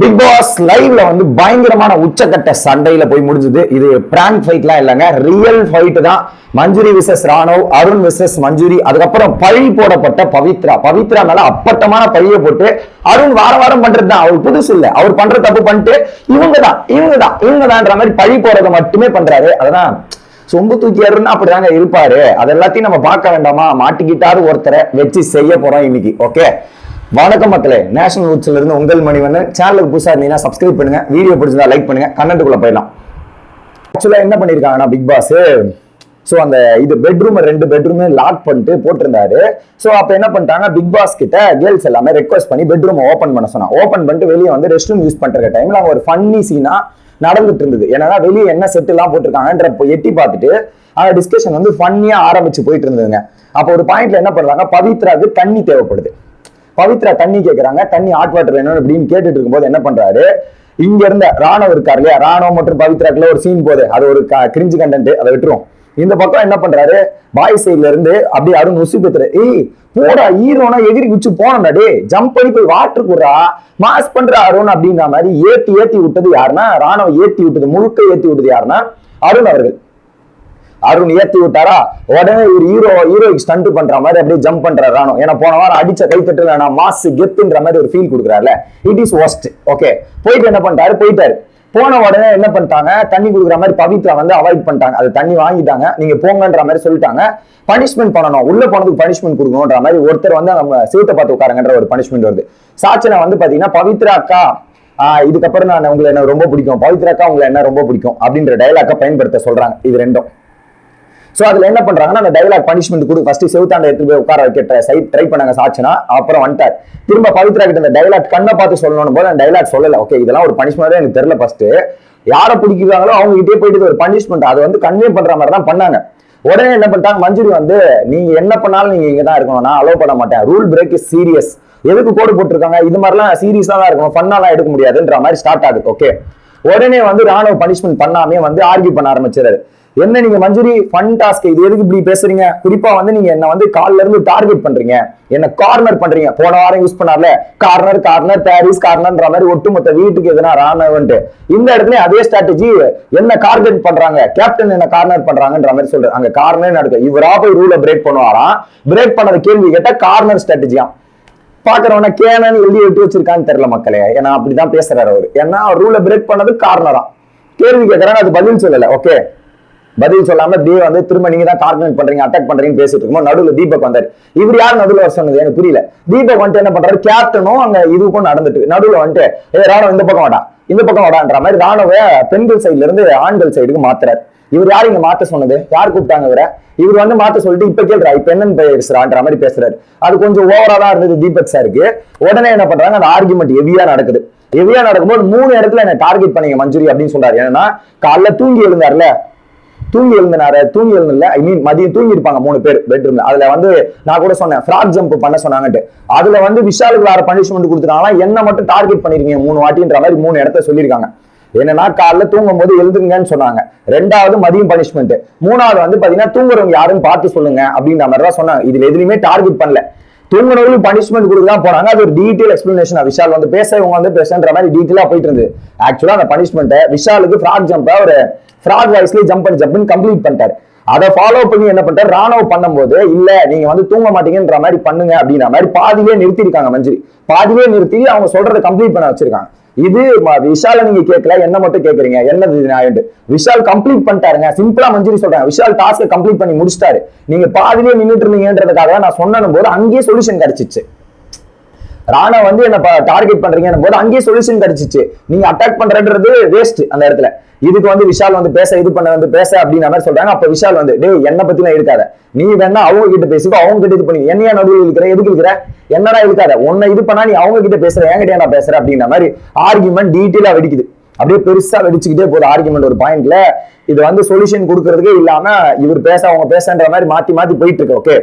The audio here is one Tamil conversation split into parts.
பிக் பாஸ் லைவ்ல வந்து பயங்கரமான உச்சக்கட்ட சண்டையில போய் முடிஞ்சது. இது பிராங்க் ஃபைட்லாம் இல்லைங்க. ரியல் ஃபைட் தான். Manjari versus Raanav Arun versus Manjari. அதுக்கப்புறம் பழி போடப்பட்ட பவித்ரா. பவித்ரா மேல அப்பட்டமான பழிய போட்டு அருண் வார வாரம் பண்றது தான். அவர் புதுசு இல்ல. அவர் பண்ற தப்பு பண்ணிட்டு இவங்க தான். இவங்க தான். இவங்க தான்ன்ற மாதிரி பழி போறதை மட்டுமே பண்றாரு. அதான் சொம்பு தூக்கியாருன்னா அப்படிதாங்க இருப்பாரு. அது எல்லாத்தையும் நம்ம பார்க்க வேண்டாமா? மாட்டிக்கிட்டாரு ஒருத்தரை வச்சு செய்ய போறோம் இன்னைக்கு. ஓகே வணக்கம் மக்களே. நேஷனல் உட்ஸ்ல இருந்து உங்கள் மணி வந்து சேனலுக்கு புதுசா இருந்தீங்கன்னா சப்ஸ்கிரைப் பண்ணுங்க. வீடியோ பிடிச்சிருந்தா லைக் பண்ணுங்க. கண்டென்ட்டுக்குள்ள போயிடலாம். ஆக்சுவலா என்ன பண்ணிருக்காங்கன்னா பிக் பாஸ் ஸோ அந்த இது பெட்ரூம் ரெண்டு பெட்ரூமே லாக் பண்ணிட்டு போட்டிருந்தாரு. ஸோ அப்போ என்ன பண்ணிட்டாங்க பிக் பாஸ் கிட்ட கேர்ள்ஸ் எல்லாமே ரெக்வஸ்ட் பண்ணி பெட்ரூம் ஓப்பன் பண்ண சொன்னா ஓப்பன் பண்ணிட்டு வெளியே வந்து ரெஸ்ட் ரூம் யூஸ் பண்ற டைம்ல அவங்க ஒரு ஃபன்னி சீனா நடந்துட்டு இருந்தது. ஏன்னா வெளியே என்ன செட் எல்லாம் போட்டிருக்காங்கன்ற எட்டி பார்த்துட்டு அந்த டிஸ்கஷன் வந்து ஃபன்னியா ஆரம்பிச்சு போயிட்டு இருந்ததுங்க. அப்போ ஒரு பாயிண்ட்ல என்ன பண்றாங்க பவித்ராவுக்கு தண்ணி தேவைப்படுது. பவித்ரா தண்ணி கேக்குறாங்க. தண்ணி ஹாட் வாட்டர் வேணும் அப்படின்னு கேட்டுட்டு இருக்கும்போது என்ன பண்றாரு? இங்க இருந்த ராணுவ இருக்கார் இல்லையா? ராணவ் மற்றும் பவித்ராக்குள்ள ஒரு சீன் போகுது. அது ஒரு கிரிஞ்சு கண்டென்ட் அதை விட்டுரும் இந்த பக்கம் என்ன பண்றாரு? பாய் சைட்ல இருந்து அப்படியே அருண் உசி பெத்துற ஏய் போடா ஹீரோனா எகிரி குச்சி போனடா டே ஜம்ப் பண்ணி போய் வாட்டர் குடுறா. மாஸ் பண்ற அருண் அப்படின்ற மாதிரி ஏத்தி ஏத்தி விட்டது யாருன்னா ராணவ் ஏத்தி விட்டது முழுக்க ஏத்தி விட்டது யாருன்னா அருண் அவர்கள். அருண் ஏத்தி விட்டாரா? உடனே ஒரு ஹீரோ ஹீரோயிக்கு ஸ்டண்ட் பண்ற மாதிரி அப்படியே ஜம்ப் பண்றாரு ராணும் ஏன்னா போன வாரம் அடிச்ச கைத்தட்டுல நான் மாஸ் கெத்துன்ற மாதிரி ஒரு ஃபீல் கொடுக்குறாருல. இட் இஸ் ஒஸ்ட் ஓகே போயிட்டு என்ன பண்ணிட்டாரு? போயிட்டாரு. போன உடனே என்ன பண்ணிட்டாங்க? தண்ணி கொடுக்குற மாதிரி பவித்ரா வந்து அவாய்ட் பண்ணிட்டாங்க. அது தண்ணி வாங்கிட்டாங்க. நீங்க போங்கன்ற மாதிரி சொல்லிட்டாங்க. பனிஷ்மெண்ட் பண்ணணும். உள்ள போனதுக்கு பனிஷ்மெண்ட் கொடுக்கணும்ன்ற மாதிரி ஒருத்தர் வந்து நம்ம சீட்டை பார்த்து உட்காருங்கன்ற ஒரு பனிஷ்மெண்ட் வருது. சாச்சனை வந்து பாத்தீங்கன்னா பவித்ரா அக்கா ஆஹ் இதுக்கப்புறம் நான் உங்களை என்ன ரொம்ப பிடிக்கும். பவித்ரா அக்கா உங்களை என்ன ரொம்ப பிடிக்கும். அப்படின்ற டைலாக்கை பயன்படுத்த சொல்றாங்க. இது ரெண்டும். ஸோ அதில் என்ன பண்ணுறாங்கன்னா அந்த டைலாக் பனிஷ்மெண்ட் கொடு. ஃபஸ்ட்டு செவுத்தாண்ட எடுத்து போய் உட்கார வைக்க சைட் ட்ரை பண்ணாங்க சாட்சினா அப்புறம் வந்துட்டார். திரும்ப பவித்ரா கிட்ட அந்த டைலாக் கண்ணை பார்த்து சொல்லணும் போது அந்த டைலாக் சொல்லலை. ஓகே இதெல்லாம் ஒரு பனிஷ்மெண்ட் எனக்கு தெரியல ஃபஸ்ட்டு யாரை பிடிக்கிறாங்களோ அவங்க கிட்டே போயிட்டு ஒரு பனிஷ்மெண்ட் அதை வந்து கன்வே பண்ணுற மாதிரி தான் பண்ணாங்க. உடனே என்ன பண்ணிட்டாங்க மஞ்சுரி வந்து நீங்க என்ன பண்ணாலும் நீங்க இங்க தான் இருக்கணும். நான் அலோவ் பண்ண மாட்டேன். ரூல் பிரேக் இஸ் சீரியஸ் எதுக்கு கோடு போட்டிருக்காங்க? இது மாதிரிலாம் சீரியஸா தான் இருக்கணும். ஃபன்னாலாம் எடுக்க முடியாதுன்ற மாதிரி ஸ்டார்ட் ஆகுது. ஓகே உடனே வந்து ராணுவ பனிஷ்மெண்ட் பண்ணாமே வந்து ஆர்கியூ பண்ண ஆரம்பிச்சிடாரு என்ன நீங்க மஞ்சுரி ஃபன் டாஸ்க் இது எதுக்கு இப்படி பேசுறீங்க? குறிப்பா வந்து நீங்க என்ன வந்து கால்ல இருந்து டார்கெட் பண்றீங்க. என்ன கார்னர் பண்றீங்க. போன வாரம் யூஸ் பண்ணார்ல? கார்னர் கார்னர் பாரிஸ் கார்னர்ன்ற மாதிரி ஒட்டுமொத்த வீட்டுக்கு எதுனா ராணவன்ட்டு இந்த இடத்துல அதே ஸ்ட்ராட்டஜி என்ன கார்கெட் பண்றாங்க? கேப்டன் என்ன கார்னர் பண்றாங்கன்ற மாதிரி சொல்றாரு. அங்க கார்னர் நடக்கும் இவரா போய் ரூலை பிரேக் பண்ணுவாராம். பிரேக் பண்ணத கேள்வி கேட்டா கார்னர் ஸ்ட்ராட்டஜியா பாக்குறவன கேனன் எழுதி விட்டு வச்சிருக்கான்னு தெரியல மக்களே. ஏன்னா அப்படிதான் பேசுறாரு அவரு. ஏன்னா ரூலை பிரேக் பண்ணது கார்னரா கேள்வி கேட்கறான்னு அது பதில் சொல்லல. ஓகே பதில் சொல்லாம பி வந்து திரும்ப நீங்க தான் டார்கெட் பண்றீங்க அட்டாக் பண்றீங்க பேசிட்டு இருக்கோம் நடுவில் தீபக் வந்தாரு. இவர் யார் நடுவில் வர சொன்னது? எனக்கு புரியல. தீபக் வந்துட்டு என்ன பண்றாரு? கேப்டனும் அங்க இதுக்கும் நடந்துட்டு நடுவில் வந்துட்டு ஏ ராணுவ இந்த பக்கம் வாடா இந்த பக்கம் வாடான்ற மாதிரி ராணுவ பெண்கள் சைடுல இருந்து ஆண்கள் சைடுக்கு மாத்துறாரு. இவர் யார் இங்க மாத்த சொன்னது? யார் கூப்பிட்டாங்க இவரை? இவர் வந்து மாத்த சொல்லிட்டு இப்ப கேள்றா இப்ப என்னன்னு பேசுறான்ற மாதிரி பேசுறாரு. அது கொஞ்சம் ஓவரா தான் இருந்தது தீபக் சாருக்கு உடனே என்ன பண்றாங்க அந்த ஆர்குமெண்ட் ஹெவியா நடக்குது. ஹெவியா நடக்கும்போது மூணு இடத்துல என்ன டார்கெட் பண்ணீங்க மஞ்சுரி அப்படின்னு சொல்றாரு. ஏன்னா காலைல தூங்கி எழுந்தாருல தூங்கி எழுந்தினாரு தூங்கி எழுந்தல ஐ மீன் மதியம் தூங்கி இருப்பாங்க மூணு பேர் பெட்ரூம்ல அதுல வந்து நான் கூட சொன்னேன் ஃப்ராக் ஜம்ப் பண்ண சொன்னாங்கட்டு அதுல வந்து விஷாலுக்கு வேற பனிஷ்மெண்ட் கொடுத்துருக்காங்க என்ன மட்டும் டார்கெட் பண்ணிருக்கீங்க மூணு வாட்டின்ற மாதிரி மூணு இடத்த சொல்லியிருக்காங்க. என்னன்னா காலைல தூங்கும் போது எழுதுங்கன்னு சொன்னாங்க. ரெண்டாவது மதியம் பனிஷ்மெண்ட் மூணாவது வந்து பாத்தீங்கன்னா தூங்குறவங்க யாருன்னு பார்த்து சொல்லுங்க அப்படின்ற மாதிரி தான் சொன்னாங்க. இதுல எதுலையுமே டார்கெட் பண்ணல. தூங்குனவங்களுக்கு பனிஷ்மெண்ட் கொடுக்க தான் போனாங்க அது ஒரு டீட்டெயில் எக்ஸ்பிளனேஷன் விஷால் வந்து பேச இவங்க வந்து பேசுன்ற மாதிரி டீட்டெயிலா போயிட்டு இருந்தது. ஆக்சுவலாக அந்த பனிஷ்மெண்ட்டை விஷாலுக்கு ஃப்ராக் ஜம்பை ஒரு ஃப்ராக் வாய்ஸ்லயே ஜம்ப் பண்ணி ஜம்ப் கம்ப்ளீட் பண்ணிட்டாரு. அதை ஃபாலோ பண்ணி என்ன பண்ணிட்டாரு? ராணுவ பண்ணும்போது இல்ல நீங்க வந்து தூங்க மாட்டீங்கன்ற மாதிரி பண்ணுங்க அப்படின்ற மாதிரி பாதியிலே நிறுத்திருக்காங்க மஞ்சிரி பாதியிலே நிறுத்தி அவங்க சொல்றதை கம்ப்ளீட் பண்ண வச்சிருக்காங்க. இது விஷால நீங்க கேட்கல என்ன மட்டும் கேக்குறீங்க என்னது இது நியாயம்னு விஷால் கம்ப்ளீட் பண்ணிட்டாருங்க. சிம்பிளா மஞ்சுரி சொல்றாங்க விஷால் டாஸ்க் கம்ப்ளீட் பண்ணி முடிச்சிட்டாரு. நீங்க பாதியிலே நின்றுட்டு இருந்தீங்கன்றதுக்காக நான் சொன்னனும் போது அங்கேயே சொல்யூஷன் கிடைச்சிச்சு. ராணா வந்து என்ன டார்கெட் பண்றீங்க போது அங்கேயே சொல்யூஷன் கிடைச்சிச்சு. நீங்க அட்டாக் பண்றன்றது வேஸ்ட் அந்த இடத்துல. இதுக்கு வந்து விஷால் வந்து பேச இது பண்ண வந்து பேச அப்படின்ற மாதிரி சொல்றாங்க. அப்ப விஷால் வந்து டேய் என்ன பத்தி நான் இருக்காத நீ வேணா அவங்க கிட்ட பேசிக்கோ அவங்க கிட்ட இது பண்ணி என்னையா நடுவில் இருக்கிற எதுக்கு இருக்கிற என்னடா இருக்காத உன்னை இது பண்ணா நீ அவங்க கிட்ட பேசுற என்கிட்ட நான் பேசுற? அப்படின்ற மாதிரி ஆர்குமெண்ட் டீட்டெயிலா வெடிக்குது. அப்படியே பெருசா வெடிச்சுக்கிட்டே போகுது ஆர்குமெண்ட் ஒரு பாயிண்ட்ல இது வந்து சொல்யூஷன் கொடுக்கறதுக்கே இல்லாம இவர் பேச அவங்க பேசன்ற மாதிரி மாத்தி மாத்தி போயிட்டு இருக்கு ஓகே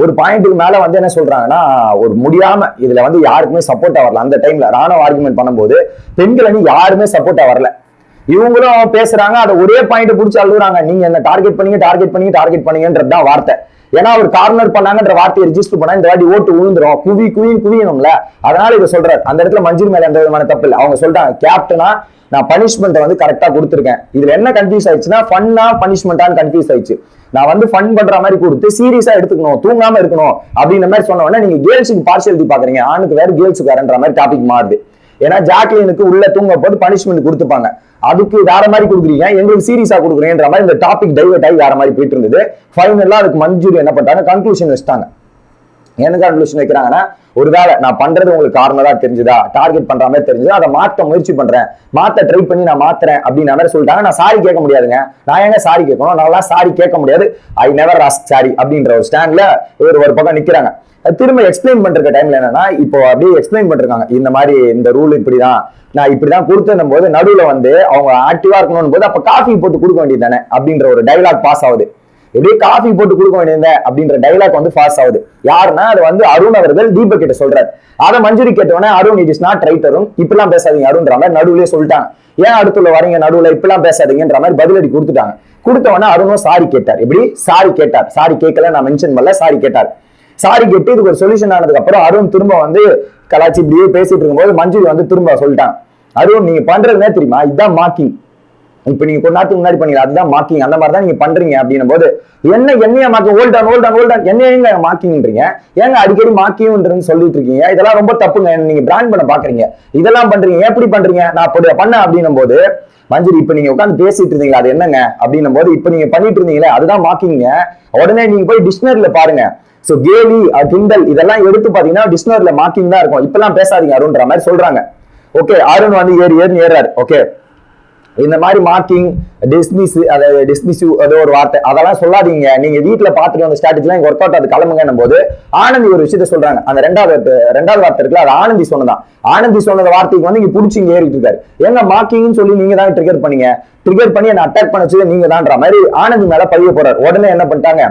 ஒரு பாயிண்ட்டுக்கு மேல வந்து என்ன சொல்றாங்கன்னா ஒரு முடியாம இதுல வந்து யாருக்குமே சப்போர்ட்டா வரல. அந்த டைம்ல ராணுவ ஆர்குமெண்ட் பண்ணும்போது பெண்கள் யாருமே சப்போர்ட்டா வரல. இவங்களும் பேசுறாங்க அதை ஒரே பாயிண்ட் பிடிச்சி அழுகுறாங்க. நீங்க என்ன டார்கெட் பண்ணீங்க டார்கெட் பண்ணீங்க டார்கெட் பண்ணீங்கன்றது தான் வார்த்தை. ஏன்னா அவர் கார்னர் பண்ணாங்கன்ற வார்த்தையை ரிஜிஸ்டர் பண்ணா இந்த வாட்டி ஓட்டு விழுந்துரும் குவி குவியும் குவியணும்ல. அதனால இதை சொல்றாரு. அந்த இடத்துல மஞ்சள் மேல எந்த விதமான தப்பு இல்லை. அவங்க சொல்றாங்க கேப்டனா நான் பனிஷ்மெண்ட்டை வந்து கரெக்டா கொடுத்துருக்கேன். இதுல என்ன கன்ஃபியூஸ் ஆயிடுச்சுன்னா ஃபன்னா பனிஷ்மெண்ட்டான்னு கன்ஃபியூஸ் ஆயிடுச்சு. நான் வந்து ஃபன் பண்ற மாதிரி கொடுத்து சீரியஸா எடுத்துக்கணும். தூங்காம இருக்கணும். அப்படின்ற மாதிரி சொன்ன உடனே நீங்க கேர்ள்ஸுக்கு பார்சியாலிட்டி பாக்குறீங்க. ஆணுக்கு வேற கேர்ள்ஸுக்கு வேறன்ற மாதிரி டாபிக் மாறுது. ஏன்னா ஜாக்லினுக்கு உள்ள தூங்க போது பனிஷ்மெண்ட் கொடுத்துப்பாங்க. அதுக்கு வேற மாதிரி கொடுக்குறீங்க. எங்களுக்கு சீரியஸா கொடுக்குறீங்கன்ற மாதிரி இந்த டாபிக் டைவர்ட் ஆகி வேற மாதிரி போயிட்டு இருந்தது. ஃபைனலா அதுக்கு மஞ்சூரி என்ன பண்ணிட்டாங்க? கன்க்ளூஷன் வச்சுட்டாங்க. என்ன கன்க்ளூஷன் வைக்கிறாங்கன்னா ஒருவேளை நான் பண்றது உங்களுக்கு காரணமா தெரிஞ்சுதா? டார்கெட் பண்ற மாதிரி தெரிஞ்சுதா? அதை மாற்ற முயற்சி பண்றேன். மாத்த ட்ரை பண்ணி நான் மாத்துறேன் அப்படின்னு மாதிரி சொல்லிட்டாங்க. நான் சாரி கேட்க முடியாதுங்க. நான் ஏங்க சாரி கேட்கணும்? நல்லா சாரி கேட்க முடியாது. ஐ நெவர் ஆஸ்க் சாரி அப்படின்ற ஒரு ஸ்டாண்ட்ல ஒரு ஒரு பக்கம் நிக்கிறாங்க. திரும்ப எக்ஸ்பிளைன் பண்ற டைம்ல என்னன்னா இப்போ அப்படியே எக்ஸ்பிளைன் பண்ணிருக்காங்க இந்த மாதிரி இந்த ரூல் இப்படிதான். நான் இப்படிதான் கொடுத்துருந்த போது நடுவுல வந்து அவங்க ஆக்டிவா இருக்கணும் போது அப்ப காஃபி போட்டு கொடுக்க வேண்டியது தானே அப்படின்ற ஒரு டைலாக் பாஸ் ஆகுது. எப்படியே காஃபி போட்டு கொடுக்க வேண்டியது அப்படின்ற டைலாக் வந்து பாஸ் ஆகுது. யாருன்னா அது வந்து அருண் அவர்கள் தீபக் கிட்ட சொல்றாரு. அதை Manjari கேட்டவொடனே Arun it is not right Arun. இப்பெல்லாம் பேசாதீங்க அருண்ன்ற மாதிரி நடுவுலயே சொல்லிட்டாங்க. ஏன் அடுத்துல வரீங்க நடுவுல? இப்பெல்லாம் பேசாதீங்கன்ற மாதிரி பதிலடி கொடுத்துட்டாங்க. கொடுத்தவொடனே அருணும் சாரி கேட்டார். எப்படி? சாரி கேட்டார். சாரி கேட்கல நான் மென்ஷன் பண்ணல. சாரி கேட்டார். சாரி கேட்டு இதுக்கு ஒரு சொல்யூஷன் ஆனதுக்கு அப்புறம் அருண் திரும்ப வந்து கலாச்சி இப்படியே பேசிட்டு இருக்கும்போது மஞ்சுரி வந்து திரும்ப சொல்லிட்டாங்க அருண் நீங்க பண்றது என்ன தெரியுமா? இதுதான் மார்க்கிங் இப்ப நீங்க கொஞ்ச நேரத்துக்கு முன்னாடி பண்ணீங்க அதுதான் மார்க்கிங் அந்த மாதிரி தான் நீங்க பண்றீங்க அப்படின்னும் போது என்ன என்னைய marking hold on hold on hold on என்ன எங்க மார்க்கிங்ன்றீங்க ஏங்க அடிக்கடி மார்க்கிங்ன்றன்னு சொல்லிட்டு இருக்கீங்க. இதெல்லாம் ரொம்ப தப்புங்க. நீங்க பிராண்ட் பண்ண பாக்குறீங்க. இதெல்லாம் பண்றீங்க. எப்படி பண்றீங்க? நான் அப்படி பண்ணேன் அப்படின்னும் போது மஞ்சரி இப்ப நீங்க உட்காந்து பேசிட்டு இருந்தீங்களா? அது என்னங்க? அப்படின்னும் போது இப்ப நீங்க பண்ணிட்டு இருந்தீங்களே அதுதான் மார்க்கிங்க உடனே நீங்க போய் டிக்ஷனரியில பாருங்க. சோ கேலி அஹ், கிண்டல் இதெல்லாம் எடுத்து பாத்தீங்கன்னா டிக்ஷனரியில மார்க்கிங் தான் இருக்கும். இப்பெல்லாம் பேசாதீங்க அருண்ற மாதிரி சொல்றாங்க. ஓகே அருண் வந்து ஏறி ஏறி ஏறாரு. ஓகே இந்த மாதிரி மார்க்கிங் டிஸ்மிஸ் அதை டிஸ்மிஸ் அது ஒரு வார்த்தை அதெல்லாம் சொல்லாதீங்க. நீங்க வீட்டில் பார்த்துட்டு வந்த ஸ்ட்ராட்டஜிலாம் ஒர்க் அவுட் அது கிளம்புங்கன்னும் போது ஆனந்தி ஒரு விஷயத்த சொல்றாங்க. அந்த ரெண்டாவது ரெண்டாவது வார்த்தை இருக்குல்ல அது ஆனந்தி சொன்னதான். ஆனந்தி சொன்னத வார்த்தைக்கு வந்து இங்க புடிச்சு இங்க ஏறிட்டு இருக்காரு. எங்க மார்க்கிங்னு சொல்லி நீங்க தான் ட்ரிகர் பண்ணீங்க. ட்ரிகர் பண்ணி என்ன அட்டாக் பண்ண வச்சது நீங்க தான்ற மாதிரி ஆனந்தி மேல பழிய போறாரு உடனே என்ன பண்ணிட்டாங்க?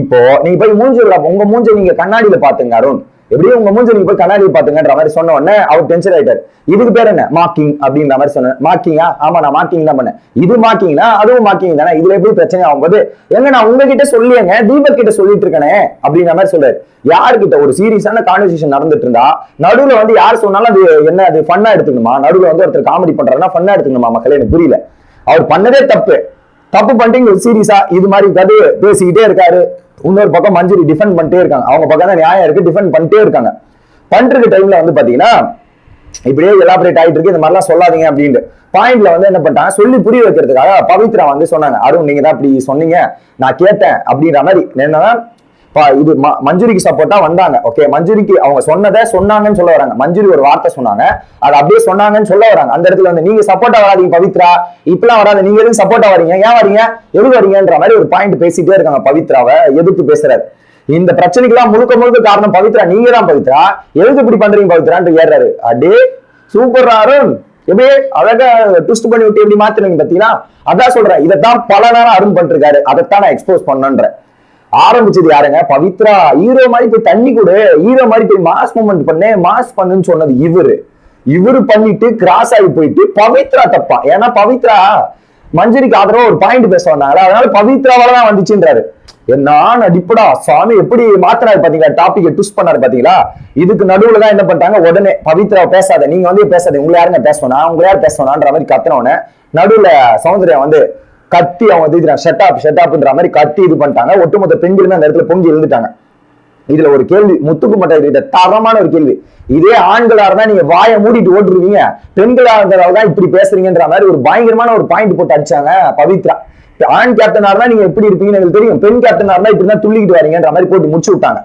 இப்போ நீங்க போய் மூஞ்சி உங்க மூஞ்சை நீங்க கண்ணாடியில பாத்துங்க அருண். எப்படியும் உங்க மூஞ்சி நீங்க போய் கண்ணாடி பாத்துங்கன்ற மாதிரி சொன்ன உடனே அவர் டென்ஷன் ஆயிட்டாரு. இதுக்கு பேர் என்ன? மார்க்கிங் அப்படின்ற மாதிரி சொன்னேன் மார்க்கிங்கா ஆமா நான் மார்க்கிங் தான் பண்ணேன். இது மார்க்கிங்னா அதுவும் மார்க்கிங் தானே. இதுல எப்படி பிரச்சனை ஆகும்போது எங்க நான் உங்ககிட்ட சொல்லியேங்க. தீபக் கிட்ட சொல்லிட்டு இருக்கனே அப்படின்ற மாதிரி சொல்றாரு. யாருக்கிட்ட ஒரு சீரியஸான கான்வர்சேஷன் நடந்துட்டு இருந்தா நடுவுல வந்து யார் சொன்னாலும் அது என்ன அது ஃபன்னா எடுத்துக்கணுமா? நடுவுல வந்து ஒருத்தர் காமெடி பண்றாருன்னா ஃபன்னா எடுத்துக்கணுமா மக்களே? எனக்கு புரியல. அவர் பண்ணதே தப்பு. தப்பு பண்ணிட்டு சீரியஸா இது மாதிரி கது பேசிக்கிட்டே இருக்காரு. இன்னொரு பக்கம் மஞ்சரி டிஃபெண்ட் பண்ணிட்டே இருக்காங்க. அவங்க பக்கம் தான் நியாயம் இருக்கு டிஃபெண்ட் பண்ணிட்டே இருக்காங்க. பண்றது டைம்ல வந்து பாத்தீங்கன்னா இப்படியே எலாபரேட் ஆயிட்டு இருக்கு. இந்த மாதிரிலாம் சொல்லாதீங்க அப்படின்ட்டு. பாயிண்ட்ல வந்து என்ன பண்ணிட்டாங்க? சொல்லி புரிய வைக்கிறதுக்காக பவித்ரா வந்து சொன்னாங்க. அருண் நீங்க தான் இப்படி சொன்னீங்க. நான் கேட்டேன் அப்படின்ற மாதிரி. என்னன்னா இது ம- மஞ்சுரிக்கு சப்போர்ட்டா வந்தாங்க. ஓகே மஞ்சுரிக்கு அவங்க சொன்னதை சொன்னாங்கன்னு சொல்ல வராங்க. மஞ்சுரி ஒரு வார்த்தை சொன்னாங்க. அதை அப்படியே சொன்னாங்கன்னு சொல்ல வராங்க. அந்த இடத்துல வந்து நீங்க சப்போர்ட்டா வராதீங்க பவித்ரா. இப்பெல்லாம் வராது நீங்க எதுக்கு சப்போர்ட்டா வரீங்க ஏன் வரீங்க எது வரீங்கன்ற மாதிரி ஒரு பாயிண்ட் பேசிட்டே இருக்காங்க பவித்ராவை எதிர்த்து பேசுறாரு. இந்த பிரச்சனைக்கெல்லாம் முழுக்க முழுக்க காரணம் பவித்ரா. நீங்க தான் பவித்ரா. எதுக்கு இப்படி பண்றீங்க பவித்ரான்ட்டு ஏறாரு அடி சூப்பர் அருண். எப்படியே அழகா ட்விஸ்ட் பண்ணி விட்டு எப்படி மாத்துறீங்க பாத்தீங்கன்னா அதான் சொல்றேன். இதைத்தான் பல நேரம் அருண் பண்ணிருக்காரு. அதைத்தான் நான் எக்ஸ்போஸ் பண்ணன்றேன். ஆரம்பிச்சது யாருங்க? பவித்ரா. ஹீரோ மாதிரி போய் தண்ணி கொடு. ஹீரோ மாதிரி போய் மாஸ் மூமெண்ட் பண்ணு. மாஸ் பண்ணுன்னு சொன்னது இவரு. இவரு பண்ணிட்டு கிராஸ் ஆகி போயிட்டு பவித்ரா தப்பா. ஏன்னா பவித்ரா மஞ்சரிக்கு ஆதரவா ஒரு பாயிண்ட் பேச வந்தாங்களா அதனால பவித்ராவால தான் வந்துச்சுன்றாரு. என்ன நடிப்படா சாமி எப்படி மாத்தினாரு பாத்தீங்களா? டாபிக் ட்விஸ்ட் பண்ணாரு பாத்தீங்களா? இதுக்கு நடுவுல தான் என்ன பண்ணிட்டாங்க? உடனே பவித்ரா பேசாத. நீங்க வந்து பேசாத உங்களை யாருங்க பேசணும் உங்களை யார் பேசணும்ன்ற மாதிரி கத்துனவன நடுவுல சௌந்தர்யா வந்து கத்தி அவங்க தீக்கிறாங்க செட்டாப் அப் மாதிரி கத்தி இது பண்ணிட்டாங்க. ஒட்டுமொத்த பெண்களுமே அந்த இடத்துல பொங்கி இருந்துட்டாங்க இதுல ஒரு கேள்வி முத்துக்கு கிட்ட தரமான ஒரு கேள்வி. இதே ஆண்களா இருந்தா நீங்க வாயை மூடிட்டு ஓட்டுருவீங்க பெண்களா இருந்தால தான் இப்படி பேசுறீங்கன்ற மாதிரி ஒரு பயங்கரமான ஒரு பாயிண்ட் போட்டு அடிச்சாங்க பவித்ரா. ஆண் கேப்டனா இருந்தா நீங்க எப்படி இருப்பீங்கன்னு எனக்கு தெரியும். பெண் கேப்டனா இருந்தா இப்படி தான் துள்ளிக்கிட்டு வரீங்கன்ற மாதிரி போட்டு முடிச்சு விட்டாங்க.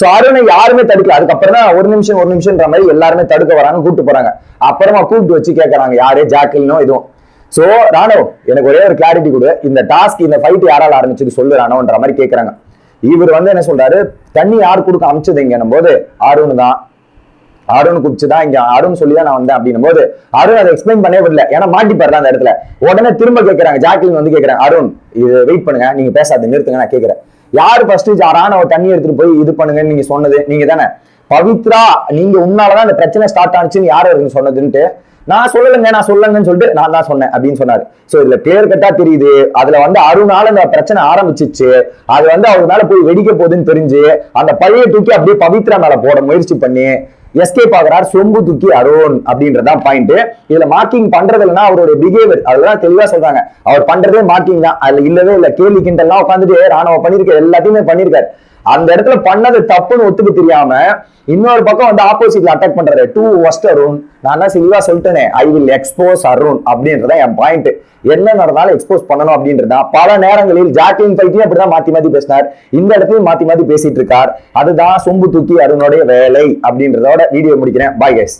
சோ அருணை யாருமே தடுக்கல. அதுக்கப்புறம் தான் ஒரு நிமிஷம் ஒரு நிமிஷம்ன்ற மாதிரி எல்லாருமே தடுக்க வராங்க கூப்பிட்டு போறாங்க. அப்புறமா கூப்பிட்டு வச்சு கேட்கறாங்க யாரே? ஜாக்கிலினோ இதுவும். சோ ராணோ எனக்கு ஒரே ஒரு கிளாரிட்டி கொடு. இந்த டாஸ்க் இந்த ஃபைட் யாரால ஆரம்பிச்சது சொல்லு ராணோன்ற மாதிரி கேக்குறாங்க. இவர் வந்து என்ன சொல்றாரு? தண்ணி யார் கொடுக்க அமிச்சது இங்கன்னும் போது அருண் தான். அருண் குடிச்சுதான் இங்க அருண் சொல்லி தான் நான் வந்தேன் அப்படின்னும் போது அருண் அதை எக்ஸ்பிளைன் பண்ணவே விடல. ஏன்னா மாட்டிப்பாரு அந்த இடத்துல. உடனே திரும்ப கேட்கறாங்க ஜாக்லின் வந்து கேட்கறாங்க அருண் இது வெயிட் பண்ணுங்க. நீங்க பேசாத நிறுத்துங்க நான் கேட்கறேன் யாரு ஃபர்ஸ்ட் ராணவ தண்ணி எடுத்துட்டு போய் இது பண்ணுங்கன்னு நீங்க சொன்னது நீங்க தானே. பவித்ரா நீங்க உன்னாலதான் இந்த பிரச்சனை ஸ்டார்ட் ஆனிச்சுன்னு யார் இருக்கு சொன்னதுன்ட்டு நான் சொல்லலைங்க நான் சொல்லலங்கன்னு சொல்லிட்டு நான் தான் சொன்னேன் அப்படின்னு சொன்னாரு. சோ இதுல கிளியர் கட்டா தெரியுது. அதுல வந்து அருணால இந்த பிரச்சனை ஆரம்பிச்சிச்சு. அது வந்து அவர் மேல போய் வெடிக்க போகுதுன்னு தெரிஞ்சு அந்த பழைய தூக்கி அப்படியே பவித்ரா மேல போட முயற்சி பண்ணி எஸ்கேப் ஆகிறார் சொம்பு தூக்கி அருண் அப்படின்றதான் பாயிண்ட் இதுல மார்க்கிங் பண்றது இல்லைன்னா அவருடைய பிஹேவியர் அதெல்லாம் தெளிவா சொல்றாங்க. அவர் பண்றதே மார்க்கிங் தான். அதுல இல்லவே இல்ல. கேள்வி கிண்டல்லாம் உட்காந்துட்டு ராணுவ பண்ணிருக்க எல்லாத்தையுமே பண்ணிருக்காரு. அந்த இடத்துல பண்ணது தப்புன்னு ஒத்துக்கு தெரியாம இன்னொரு பக்கம் வந்து ஆப்போசிட்ல அட்டாக் பண்றாரு. டூ ஒஸ்ட் அருண் நான் என்ன சில்வா சொல்லிட்டேனே. ஐ வில் எக்ஸ்போஸ் அருண் அப்படின்றத என் பாயிண்ட் என்ன நடந்தாலும் எக்ஸ்போஸ் பண்ணணும் அப்படின்றதா. பல நேரங்களில் ஜாக்லின் ஃபைட்டையும் அப்படிதான் மாத்தி மாத்தி பேசினார். இந்த இடத்துலயும் மாத்தி மாத்தி பேசிட்டு இருக்கார். அதுதான் சொம்பு தூக்கி அருணுடைய வேலை அப்படின்றதோட வீடியோ முடிக்கிறேன். Bye guys